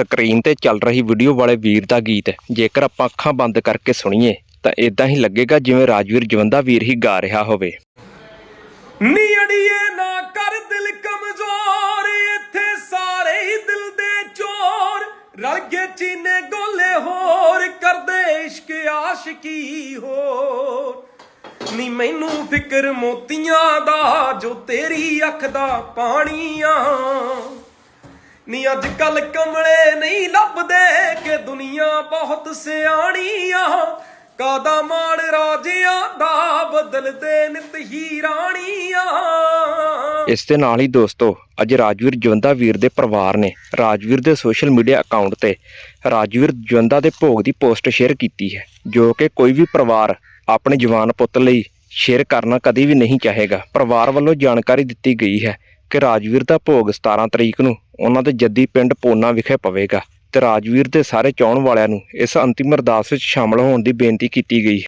Screen ਤੇ ਚੱਲ ਰਹੀ ਵੀਡੀਓ ਵਾਲੇ ਵੀਰ ਦਾ ਗੀਤ। ਜੇਕਰ ਆਪਾਂ ਅੱਖਾਂ ਬੰਦ ਕਰਕੇ ਸੁਣੀਏ, ਤਾਂ ਇਦਾਂ ਹੀ ਲੱਗੇਗਾ ਜਿਵੇਂ ਰਾਜਵੀਰ ਜਵੰਦਾ ਵੀਰ ਹੀ ਗਾ ਰਿਹਾ ਹੋਵੇ। ਨੀ ਅੜੀਏ ਨਾ ਕਰ ਦਿਲ ਕਮਜ਼ੋਰ, ਇੱਥੇ ਸਾਰੇ ਹੀ ਦਿਲ ਦੇ ਚੋਰ। ਰਲ ਕੇ ਚੀਨੇ ਗੋਲੇ ਹੋਰ, ਕਰਦੇ ਇਸ਼ਕ ਆਸ਼ਕੀ ਹੋਰ। ਨੀ ਮੈਨੂੰ ਫਿਕਰ ਮੋਤੀਆਂ ਦਾ, ਜੋ ਤੇਰੀ ਅੱਖ ਦਾ ਪਾਣੀ ਆ। ਨੀ ਅੱਜ ਕੱਲ ਕਮਲੇ ਨਹੀਂ ਲੱਭਦੇ ਕਿ ਦੁਨੀਆ ਬਹੁਤ ਸਿਆਣੀ ਆ। ਕਾਦਾ ਮਾਣ ਰਾਜਿਆਂ ਦਾ ਬਦਲਦੇ ਨਿਤ ਹੀ ਰਾਣੀਆਂ ਇਸ ਦੇ ਨਾਲ ਹੀ ਦੋਸਤੋ, ਅੱਜ ਰਾਜਵੀਰ ਜਵੰਦਾ ਵੀਰ ਦੇ ਪਰਿਵਾਰ ਨੇ ਰਾਜਵੀਰ ਦੇ ਸੋਸ਼ਲ ਮੀਡੀਆ ਅਕਾਊਂਟ ਤੇ ਰਾਜਵੀਰ ਜਵੰਦਾ ਦੇ ਭੋਗ ਦੀ ਪੋਸਟ ਸ਼ੇਅਰ ਕੀਤੀ ਹੈ, ਜੋ ਕਿ ਕੋਈ ਵੀ ਪਰਿਵਾਰ ਆਪਣੇ ਜਵਾਨ ਪੁੱਤ ਲਈ ਸ਼ੇਅਰ ਕਰਨਾ ਕਦੀ ਵੀ ਨਹੀਂ ਚਾਹੇਗਾ। ਪਰਿਵਾਰ ਵੱਲੋਂ ਜਾਣਕਾਰੀ ਦਿੱਤੀ ਗਈ ਹੈ ਕਿ ਰਾਜਵੀਰ ਦਾ ਭੋਗ 17 ਤਰੀਕ ਨੂੰ ਉਹਨਾਂ ਦੇ ਜੱਦੀ ਪਿੰਡ ਪੋਨਾ ਵਿਖੇ ਪਵੇਗਾ ਤੇ ਰਾਜਵੀਰ ਦੇ ਸਾਰੇ ਚਾਹਣ ਵਾਲਿਆਂ ਨੂੰ ਇਸ ਅੰਤਿਮ ਅਰਦਾਸ ਵਿੱਚ ਸ਼ਾਮਲ ਹੋਣ ਦੀ ਬੇਨਤੀ ਕੀਤੀ ਗਈ।